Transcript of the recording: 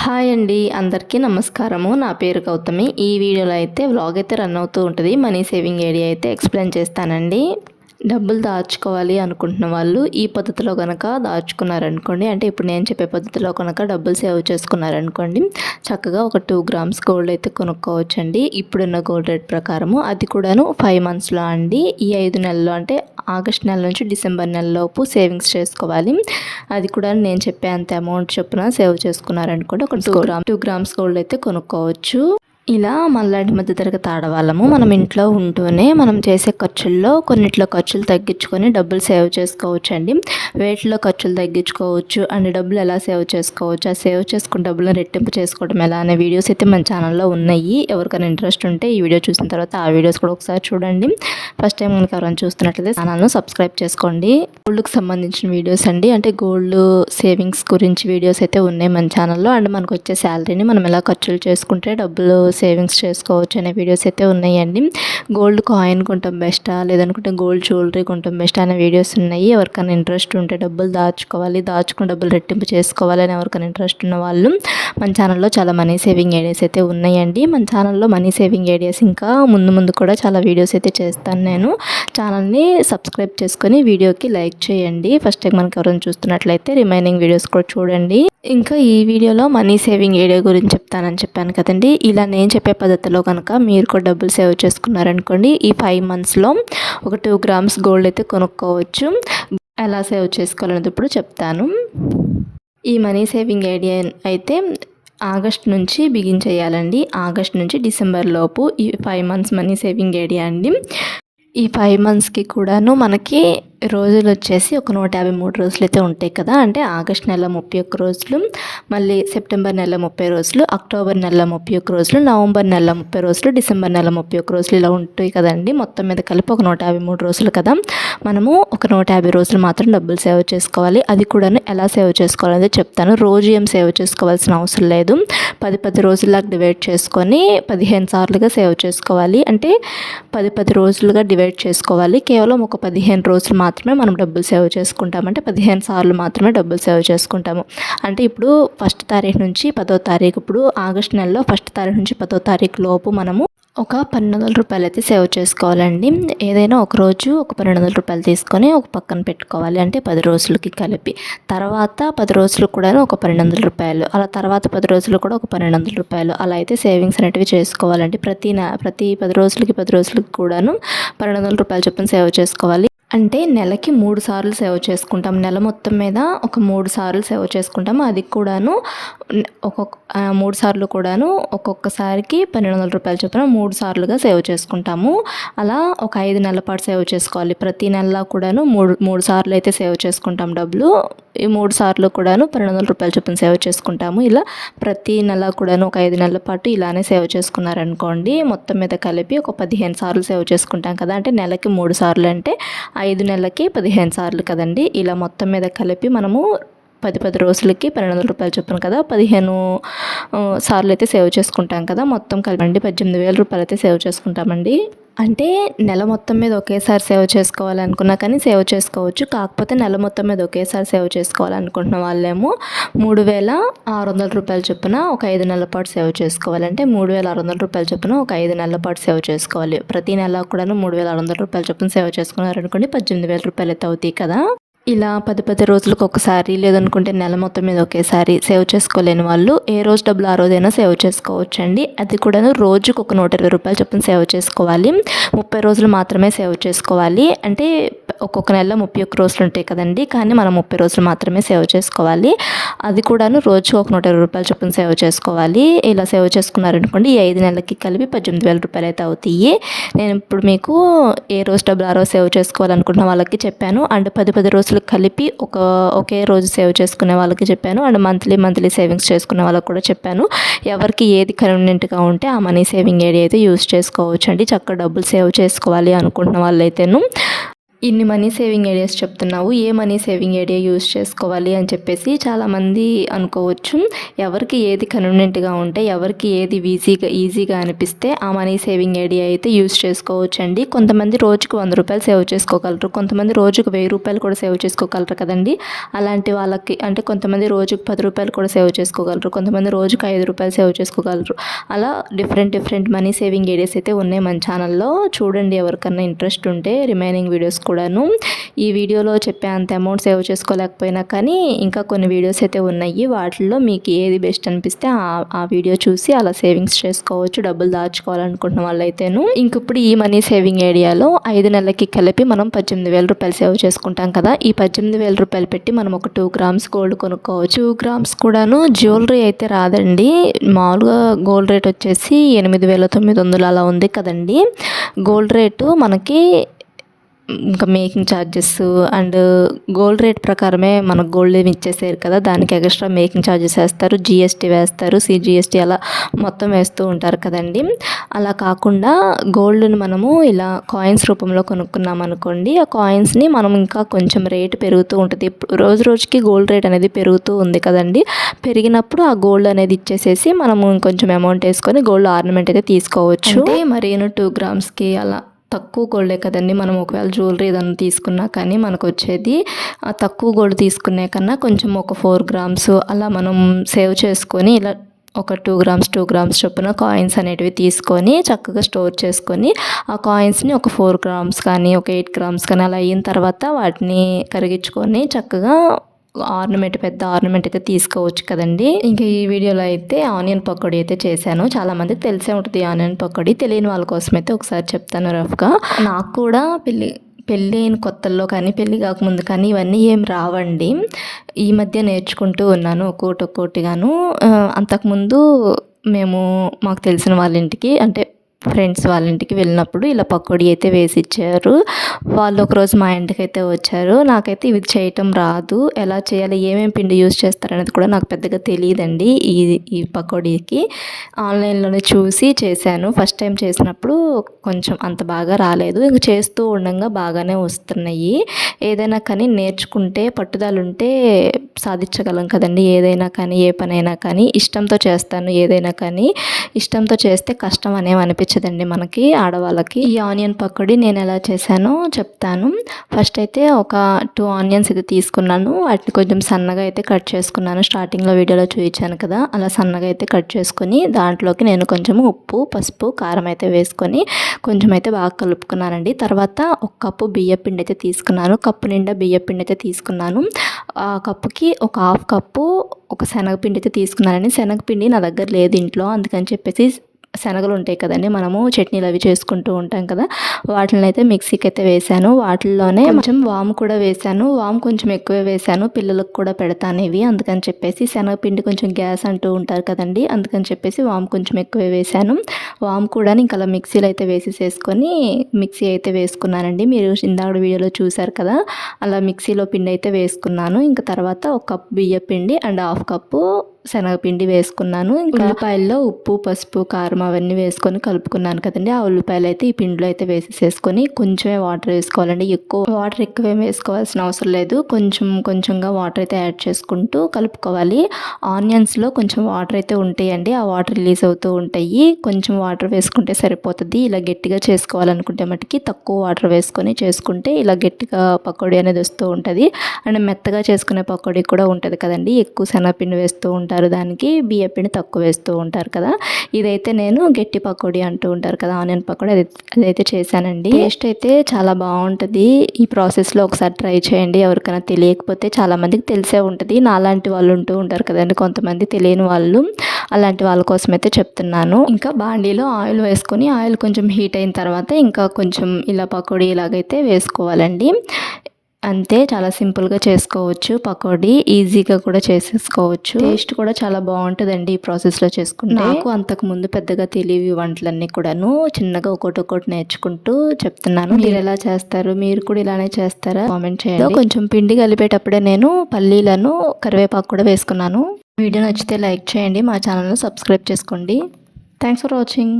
Hi అండి అందరికీ నమస్కారము. నా పేరు గౌతమి. ఈ వీడియోలో అయితే వ్లాగ్ అయితే రన్ అవుతూ ఉంటుంది. మనీ సేవింగ్ ఏడియా అయితే ఎక్స్ప్లెయిన్ చేస్తానండి. డబ్బులు దాచుకోవాలి అనుకుంటున్న వాళ్ళు ఈ పద్ధతిలో కనుక దాచుకున్నారనుకోండి అంటే ఇప్పుడు నేను చెప్పే పద్ధతిలో కనుక డబ్బులు సేవ్ చేసుకున్నారనుకోండి చక్కగా ఒక టూ గ్రామ్స్ గోల్డ్ అయితే కొనుక్కోవచ్చండి. ఇప్పుడున్న గోల్డ్ రేట్ ప్రకారము అది కూడాను ఫైవ్ మంత్స్లో అండి. ఈ ఐదు నెలల్లో అంటే ఆగస్ట్ నెల నుంచి డిసెంబర్ నెలలోపు సేవింగ్స్ చేసుకోవాలి. అది కూడా నేను చెప్పే అంత అమౌంట్ చొప్పున సేవ్ చేసుకున్నారనుకోండి ఒక two gram two grams gold అయితే కొనుక్కోవచ్చు. ఇలా మల్లాడి మధ్య తరగతి ఆడవాళ్ళము మనం ఇంట్లో ఉంటూనే మనం చేసే ఖర్చుల్లో కొన్నిట్లో ఖర్చులు తగ్గించుకొని డబ్బులు సేవ్ చేసుకోవచ్చు అండి వేటిలో ఖర్చులు తగ్గించుకోవచ్చు అండ్ డబ్బులు ఎలా సేవ్ చేసుకోవచ్చు ఆ సేవ్ చేసుకున్న డబ్బులను రెట్టింపు చేసుకోవడం ఎలా అనే వీడియోస్ అయితే మన ఛానల్లో ఉన్నాయి. ఎవరికైనా ఇంట్రెస్ట్ ఉంటే ఈ వీడియో చూసిన తర్వాత ఆ వీడియోస్ కూడా ఒకసారి చూడండి. ఫస్ట్ టైం కనుక ఎవరైనా చూస్తున్నట్లయితే ఛానల్ను సబ్స్క్రైబ్ చేసుకోండి. గోల్డ్కి సంబంధించిన వీడియోస్ అండి. అంటే గోల్డ్ సేవింగ్స్ గురించి వీడియోస్ అయితే ఉన్నాయి మన ఛానల్లో అండ్ మనకు వచ్చే శాలరీని మనం ఎలా ఖర్చులు చేసుకుంటే డబ్బులు సేవింగ్స్ చేసుకోవచ్చు అనే వీడియోస్ అయితే ఉన్నాయండి. గోల్డ్ కాయిన్ కొంటాం బెస్టా? లేదనుకుంటే గోల్డ్ జ్యువెలరీ కొంటాం బెస్ట్ అనే వీడియోస్ ఉన్నాయి. ఎవరికైనా ఇంట్రెస్ట్ ఉంటే డబ్బులు దాచుకోవాలి. దాచుకుని డబ్బులు రెట్టింపు చేసుకోవాలి అని ఎవరికైనా ఇంట్రెస్ట్ ఉన్న వాళ్ళు మన ఛానల్లో చాలా మనీ సేవింగ్ ఐడియాస్ అయితే ఉన్నాయండి. మన ఛానల్లో మనీ సేవింగ్ ఐడియాస్ ఇంకా ముందు ముందు కూడా చాలా వీడియోస్ అయితే చేస్తాను నేను. ఛానల్ని సబ్స్క్రైబ్ చేసుకొని వీడియోకి లైక్ చేయండి. ఫస్ట్ టైం మనకి ఎవరైనా చూస్తున్నట్లయితే రిమైనింగ్ వీడియోస్ కూడా చూడండి. ఇంకా ఈ వీడియోలో మనీ సేవింగ్ ఏరియా గురించి చెప్తానని చెప్పాను కదండి. ఇలా నేను నేను చెప్పే పద్ధతిలో కనుక మీరు కూడా డబ్బులు సేవ్ చేసుకున్నారనుకోండి ఈ ఫైవ్ మంత్స్లో ఒక టూ గ్రామ్స్ గోల్డ్ అయితే కొనుక్కోవచ్చు. ఎలా సేవ్ చేసుకోవాలనేది ఇప్పుడు చెప్తాను. ఈ మనీ సేవింగ్ ఐడియా అయితే ఆగస్ట్ నుంచి బిగిన్ చేయాలండి. ఆగస్ట్ నుంచి డిసెంబర్ లోపు ఈ five months money saving idea అండి. ఈ ఫైవ్ మంత్స్కి కూడాను మనకి రోజులు వచ్చేసి ఒక నూట యాభై మూడు రోజులు అయితే ఉంటాయి కదా. అంటే ఆగస్ట్ నెల ముప్పై ఒక్క రోజులు మళ్ళీ సెప్టెంబర్ నెల ముప్పై రోజులు అక్టోబర్ నెల ముప్పై ఒక్క రోజులు నవంబర్ నెల ముప్పై రోజులు డిసెంబర్ నెల ముప్పై ఒక్క రోజులు ఇలా ఉంటాయి కదండి. మొత్తం మీద కలిపి ఒక నూట యాభై మూడు రోజులు కదా. మనము ఒక నూట యాభై రోజులు మాత్రం డబ్బులు సేవ్ చేసుకోవాలి. అది కూడాను ఎలా సేవ్ చేసుకోవాలనేది చెప్తాను. రోజు ఏం సేవ్ చేసుకోవాల్సిన అవసరం లేదు. పది పది రోజులకు డివైడ్ చేసుకొని పదిహేను సార్లుగా సేవ్ చేసుకోవాలి. అంటే పది పది రోజులుగా డివైడ్ చేసుకోవాలి. కేవలం ఒక పదిహేను రోజులు మాత్రం మాత్రమే మనం డబ్బులు సేవ్ చేసుకుంటాం అంటే పదిహేను సార్లు మాత్రమే డబ్బులు సేవ్ చేసుకుంటాము. అంటే ఇప్పుడు ఫస్ట్ తారీఖు నుంచి పదో తారీఖు ఇప్పుడు ఆగస్ట్ నెలలో ఫస్ట్ తారీఖు నుంచి పదో తారీఖు లోపు మనము ఒక పన్నెండు వందల రూపాయలు అయితే సేవ్ చేసుకోవాలండి. ఏదైనా ఒక రోజు ఒక పన్నెండు వందల రూపాయలు తీసుకొని ఒక పక్కన పెట్టుకోవాలి. అంటే పది రోజులకి కలిపి. తర్వాత పది రోజులు కూడా ఒక పన్నెండు వందల రూపాయలు. అలా తర్వాత పది రోజులు కూడా ఒక పన్నెండు వందల రూపాయలు. అలా అయితే సేవింగ్స్ అనేటివి చేసుకోవాలండి. ప్రతి ప్రతి పది రోజులకి పది రోజులకి కూడాను పన్నెండు వందల రూపాయలు చొప్పున సేవ్ చేసుకోవాలి. అంటే నెలకి మూడు సార్లు సేవ చేసుకుంటాం. నెల మొత్తం మీద ఒక మూడు సార్లు సేవ చేసుకుంటాం. అది కూడాను ఒక్కొక్క మూడు సార్లు కూడాను ఒక్కొక్కసారికి పన్నెండు వందల రూపాయలు చొప్పున మూడు సార్లుగా సేవ్ చేసుకుంటాము. అలా ఒక ఐదు నెలల పాటు సేవ్ చేసుకోవాలి. ప్రతి నెల కూడాను మూడు మూడు సార్లు అయితే సేవ్ చేసుకుంటాం డబ్బులు. ఈ మూడు సార్లు కూడాను పన్నెండు వందల రూపాయలు చొప్పున సేవ్ చేసుకుంటాము. ఇలా ప్రతి నెల కూడాను ఒక ఐదు నెలల పాటు ఇలానే సేవ్ చేసుకున్నారనుకోండి మొత్తం మీద కలిపి ఒక పదిహేను సార్లు సేవ్ చేసుకుంటాం కదా. అంటే నెలకి మూడు సార్లు అంటే ఐదు నెలలకి పదిహేను సార్లు కదండి. ఇలా మొత్తం మీద కలిపి మనము పది పది రోజులకి పన్నెండు వందల రూపాయలు చొప్పున కదా పదిహేను సార్లు అయితే సేవ్ చేసుకుంటాం కదా మొత్తం కలిపండి పద్దెనిమిది వేల రూపాయలు అయితే సేవ్ చేసుకుంటామండి. అంటే నెల మొత్తం మీద ఒకేసారి సేవ్ చేసుకోవాలనుకున్నా కానీ సేవ్ చేసుకోవచ్చు కాకపోతే నెల మొత్తం మీద ఒకేసారి సేవ్ చేసుకోవాలనుకుంటున్న వాళ్ళేమో మూడు వేల ఆరు వందల రూపాయల చొప్పున ఒక ఐదు నెలల పాటు సేవ్ చేసుకోవాలంటే మూడు వేల ఆరు వందల రూపాయల చొప్పున ఒక ఐదు నెలల పాటు సేవ్ చేసుకోవాలి. ప్రతి నెల కూడా మూడు వేల ఆరు వందల రూపాయల చొప్పున సేవ్ చేసుకున్నారనుకోండి పద్దెనిమిది వేల రూపాయలు అయితే అవుతాయి కదా. ఇలా పది పది రోజులకు ఒకసారి లేదనుకుంటే నెల మొత్తం మీద ఒకేసారి సేవ్ చేసుకోలేని వాళ్ళు ఏ రోజు డబ్బులు ఆ రోజైనా సేవ్ చేసుకోవచ్చండి. అది కూడా రోజుకు ఒక నూట ఇరవై రూపాయలు చొప్పున సేవ్ చేసుకోవాలి. ముప్పై రోజులు మాత్రమే సేవ్ చేసుకోవాలి. అంటే ఒక్కొక్క నెలలో ముప్పై ఒక్క రోజులు ఉంటాయి కదండి కానీ మనం ముప్పై రోజులు మాత్రమే సేవ్ చేసుకోవాలి. అది కూడాను రోజుకు ఒక నూట ఇరవై రూపాయలు చొప్పున సేవ్ చేసుకోవాలి. ఇలా సేవ్ చేసుకున్నారనుకోండి ఈ ఐదు నెలలకి కలిపి పద్దెనిమిది వేల రూపాయలు అయితే అవుతాయి. నేను ఇప్పుడు మీకు ఏ రోజు డబ్బులు ఆ రోజు సేవ్ చేసుకోవాలనుకుంటున్న వాళ్ళకి చెప్పాను. అండ్ పది పది రోజులు రోజులు కలిపి ఒక ఒకే రోజు సేవ్ చేసుకునే వాళ్ళకి చెప్పాను. అండ్ మంత్లీ మంత్లీ సేవింగ్స్ చేసుకునే వాళ్ళకి కూడా చెప్పాను. ఎవరికి ఏది కన్వీనియంట్గా ఉంటే ఆ మనీ సేవింగ్ ఏరియా అయితే యూస్ చేసుకోవచ్చు అండి చక్కగా డబ్బులు సేవ్ చేసుకోవాలి అనుకుంటున్న వాళ్ళైతేను. ఇన్ని మనీ సేవింగ్ ఐడియాస్ చెప్తున్నావు ఏ మనీ సేవింగ్ ఐడియా యూస్ చేసుకోవాలి అని చెప్పేసి చాలామంది అనుకోవచ్చు. ఎవరికి ఏది కన్వీనియంట్గా ఉంటే ఎవరికి ఏది ఈజీగా ఈజీగా అనిపిస్తే ఆ మనీ సేవింగ్ ఐడియా అయితే యూస్ చేసుకోవచ్చు అండి కొంతమంది రోజుకు వంద రూపాయలు సేవ్ చేసుకోగలరు కొంతమంది రోజుకు వెయ్యి రూపాయలు కూడా సేవ్ చేసుకోగలరు కదండి. అలాంటి వాళ్ళకి అంటే కొంతమంది రోజుకు పది రూపాయలు కూడా సేవ్ చేసుకోగలరు కొంతమంది రోజుకు ఐదు రూపాయలు సేవ్ చేసుకోగలరు. అలా different different money saving ideas అయితే ఉన్నాయి మన ఛానల్లో. చూడండి ఎవరికన్నా ఇంట్రెస్ట్ ఉంటే రిమైనింగ్ వీడియోస్ కూడా కూడాను. ఈ వీడియోలో చెప్పే అంత అమౌంట్ సేవ్ చేసుకోలేకపోయినా కానీ ఇంకా కొన్ని వీడియోస్ అయితే ఉన్నాయి. వాటిల్లో మీకు ఏది బెస్ట్ అనిపిస్తే ఆ- ఆ వీడియో చూసి అలా సేవింగ్స్ చేసుకోవచ్చు. డబ్బులు దాచుకోవాలనుకుంటున్న వాళ్ళైతేను. ఇంక ఇప్పుడు ఈ మనీ సేవింగ్ ఏరియాలో ఐదు నెలలకి కలిపి మనం పద్దెనిమిది వేల రూపాయలు సేవ్ చేసుకుంటాం కదా. ఈ పద్దెనిమిది వేల రూపాయలు పెట్టి మనం ఒక టూ గ్రామ్స్ గోల్డ్ కొనుక్కోవచ్చు. టూ గ్రామ్స్ కూడాను జ్యువెలరీ అయితే రాదండి. మామూలుగా గోల్డ్ రేట్ వచ్చేసి ఎనిమిది వేల తొమ్మిది వందలు అలా ఉంది కదండి. గోల్డ్ రేటు మనకి ఇంకా making charges and gold rate ప్రకారమే మనకు గోల్డ్ ఏమి ఇచ్చేసారు కదా. దానికి ఎక్స్ట్రా మేకింగ్ ఛార్జెస్ వేస్తారు జిఎస్టీ వేస్తారు సిజిఎస్టీ అలా మొత్తం వేస్తూ ఉంటారు కదండి. అలా కాకుండా గోల్డ్ని మనము ఇలా కాయిన్స్ రూపంలో కొనుక్కున్నాం అనుకోండి ఆ కాయిన్స్ని మనం ఇంకా కొంచెం రేటు పెరుగుతూ ఉంటుంది. ఇప్పుడు రోజు రోజుకి గోల్డ్ రేట్ అనేది పెరుగుతూ ఉంది కదండి. పెరిగినప్పుడు ఆ గోల్డ్ అనేది ఇచ్చేసేసి మనము ఇంకొంచెం అమౌంట్ వేసుకొని గోల్డ్ ఆర్నమెంట్ అయితే తీసుకోవచ్చు. అంటే మరీను టూ గ్రామ్స్కి అలా తక్కువ గోల్డే కదండి. మనం ఒకవేళ జ్యువెలరీ ఏదైనా తీసుకున్నా కానీ మనకు వచ్చేది ఆ తక్కువ గోల్డ్ తీసుకునే కన్నా కొంచెం ఒక ఫోర్ గ్రామ్స్ అలా మనం సేవ్ చేసుకొని ఇలా ఒక టూ గ్రామ్స్ టూ గ్రామ్స్ చొప్పున కాయిన్స్ అనేటివి తీసుకొని చక్కగా స్టోర్ చేసుకొని ఆ కాయిన్స్ని ఒక ఫోర్ గ్రామ్స్ కానీ ఒక ఎయిట్ గ్రామ్స్ కానీ అలా అయిన తర్వాత వాటిని కరిగించుకొని చక్కగా ఆర్నమెంట్ పెద్ద ఆర్నమెంట్ అయితే తీసుకోవచ్చు కదండి. ఇంకా ఈ వీడియోలో అయితే ఆనియన్ పకోడీ అయితే చేశాను. చాలా మందికి తెలిసే ఉంటుంది ఆనియన్ పకోడీ. తెలియని వాళ్ళ కోసం అయితే ఒకసారి చెప్తాను రఫ్గా. నాకు కూడా పెళ్ళి పెళ్ళి అయిన కొత్తల్లో కానీ పెళ్ళి కాకముందు కానీ ఇవన్నీ ఏం రావండి. ఈ మధ్య నేర్చుకుంటూ ఉన్నాను ఒక్కోటి ఒక్కోటిగాను. అంతకుముందు మేము మాకు తెలిసిన వాళ్ళ ఇంటికి అంటే ఫ్రెండ్స్ వాళ్ళ ఇంటికి వెళ్ళినప్పుడు ఇలా పకోడీ అయితే వేసి ఇచ్చారు వాళ్ళు ఒకరోజు మా ఇంటికి అయితే వచ్చారు. నాకైతే ఇవి చేయటం రాదు. ఎలా చేయాలి? ఏమేమి పిండి యూస్ చేస్తారనేది కూడా నాకు పెద్దగా తెలియదండి ఈ ఈ పకోడీకి. ఆన్లైన్లోనే చూసి చేశాను. ఫస్ట్ టైం చేసినప్పుడు కొంచెం అంత బాగా రాలేదు. ఇంక చేస్తూ ఉండగా బాగానే వస్తున్నాయి. ఏదైనా కానీ నేర్చుకుంటే పట్టుదల ఉంటే సాధించగలం కదండి. ఏదైనా కానీ ఏ పనైనా కానీ ఇష్టంతో చేస్తాను. ఏదైనా కానీ ఇష్టంతో చేస్తే కష్టం అనేవి వచ్చేదండి మనకి ఆడవాళ్ళకి. ఈ ఆనియన్ పకోడీ నేను ఎలా చేశానో చెప్తాను. ఫస్ట్ అయితే ఒక టూ ఆనియన్స్ అయితే తీసుకున్నాను. వాటిని కొంచెం సన్నగా అయితే కట్ చేసుకున్నాను. స్టార్టింగ్లో వీడియోలో చూపించాను కదా అలా సన్నగా అయితే కట్ చేసుకొని దాంట్లోకి నేను కొంచెం ఉప్పు పసుపు కారం అయితే వేసుకొని కొంచెం అయితే బాగా కలుపుకున్నానండి. తర్వాత ఒక కప్పు బియ్య పిండి అయితే తీసుకున్నాను. కప్పు నిండా బియ్య పిండి అయితే తీసుకున్నాను. ఆ కప్పుకి ఒక హాఫ్ కప్పు ఒక శనగపిండి అయితే తీసుకున్నానండి. శనగపిండి నా దగ్గర లేదు ఇంట్లో. అందుకని చెప్పేసి శనగలు ఉంటాయి కదండి మనము చట్నీలు అవి చేసుకుంటూ ఉంటాం కదా. వాటిని అయితే మిక్సీకి అయితే వేసాను వాటిల్లోనే కొంచెం వాము కూడా వేసాను వాము కొంచెం ఎక్కువే వేసాను పిల్లలకు కూడా పెడతాను ఇవి. అందుకని చెప్పేసి శనగపిండి కొంచెం గ్యాస్ అంటూ ఉంటారు కదండి అందుకని చెప్పేసి వాము కొంచెం ఎక్కువే వేసాను వాము కూడా ఇంకా అలా మిక్సీలో అయితే వేసేసేసుకొని మిక్సీ అయితే వేసుకున్నానండి. మీరు ఇందాక వీడియోలో చూసారు కదా అలా మిక్సీలో పిండి అయితే వేసుకున్నాను. ఇంకా తర్వాత ఒక కప్ బియ్య పిండి అండ్ హాఫ్ కప్పు శనగపిండి వేసుకున్నాను. ఇంకా ఉల్లిపాయల్లో ఉప్పు పసుపు కారం అవన్నీ వేసుకొని కలుపుకున్నాను కదండి. ఆ ఉల్లిపాయలు అయితే ఈ పిండిలో అయితే వేసేసేసుకొని కొంచెమే వాటర్ వేసుకోవాలండి. ఎక్కువ వాటర్ ఎక్కువ వేసుకోవాల్సిన అవసరం లేదు. కొంచెం కొంచెంగా వాటర్ అయితే యాడ్ చేసుకుంటూ కలుపుకోవాలి. ఆనియన్స్లో కొంచెం వాటర్ అయితే ఉంటాయండి. ఆ వాటర్ రిలీజ్ అవుతూ ఉంటాయి. కొంచెం వాటర్ వేసుకుంటే సరిపోతుంది. ఇలా గట్టిగా చేసుకోవాలనుకుంటే మటుకి తక్కువ వాటర్ వేసుకొని చేసుకుంటే ఇలా గట్టిగా పకోడీ అనేది వస్తూ ఉంటుంది. అండ్ మెత్తగా చేసుకునే పకోడీ కూడా ఉంటుంది కదండి. ఎక్కువ శనగపిండి వేస్తూ ఉంటారు. దానికి బియ్యపిండి తక్కువ వేస్తూ ఉంటారు కదా. ఇదైతే నేను గట్టి పకోడీ అంటూ ఉంటారు కదా ఆనియన్ పకోడీ అదైతే చేశానండి. టేస్ట్ అయితే చాలా బాగుంటుంది. ఈ ప్రాసెస్లో ఒకసారి ట్రై చేయండి. ఎవరికైనా తెలియకపోతే చాలామందికి తెలిసే ఉంటుంది. నాలాంటి వాళ్ళు ఉంటూ ఉంటారు కదండి కొంతమంది తెలియని వాళ్ళు. అలాంటి వాళ్ళ కోసం అయితే చెప్తున్నాను. ఇంకా బాండీలో ఆయిల్ వేసుకొని ఆయిల్ కొంచెం హీట్ అయిన తర్వాత ఇంకా కొంచెం ఇలా పకోడీ ఇలాగైతే వేసుకోవాలండి. అంతే చాలా సింపుల్గా చేసుకోవచ్చు. పకోడీ ఈజీగా కూడా చేసేసుకోవచ్చు. టేస్ట్ కూడా చాలా బాగుంటుందండి ఈ ప్రాసెస్లో చేసుకుంటే. నాకు అంతకు ముందు పెద్దగా తెలియవి ఈ వంటలన్నీ కూడాను చిన్నగా ఒకటి ఒకటి నేర్చుకుంటూ చెప్తున్నాను. మీరు ఎలా చేస్తారు? మీరు కూడా ఇలానే చేస్తారా? కామెంట్ చేయండి. కొంచెం పిండి కలిపేటప్పుడే నేను పల్లీలను కరివేపాకు కూడా వేసుకున్నాను. వీడియో నచ్చితే లైక్ చేయండి మా ఛానల్ను సబ్స్క్రైబ్ చేసుకోండి. Thanks for watching.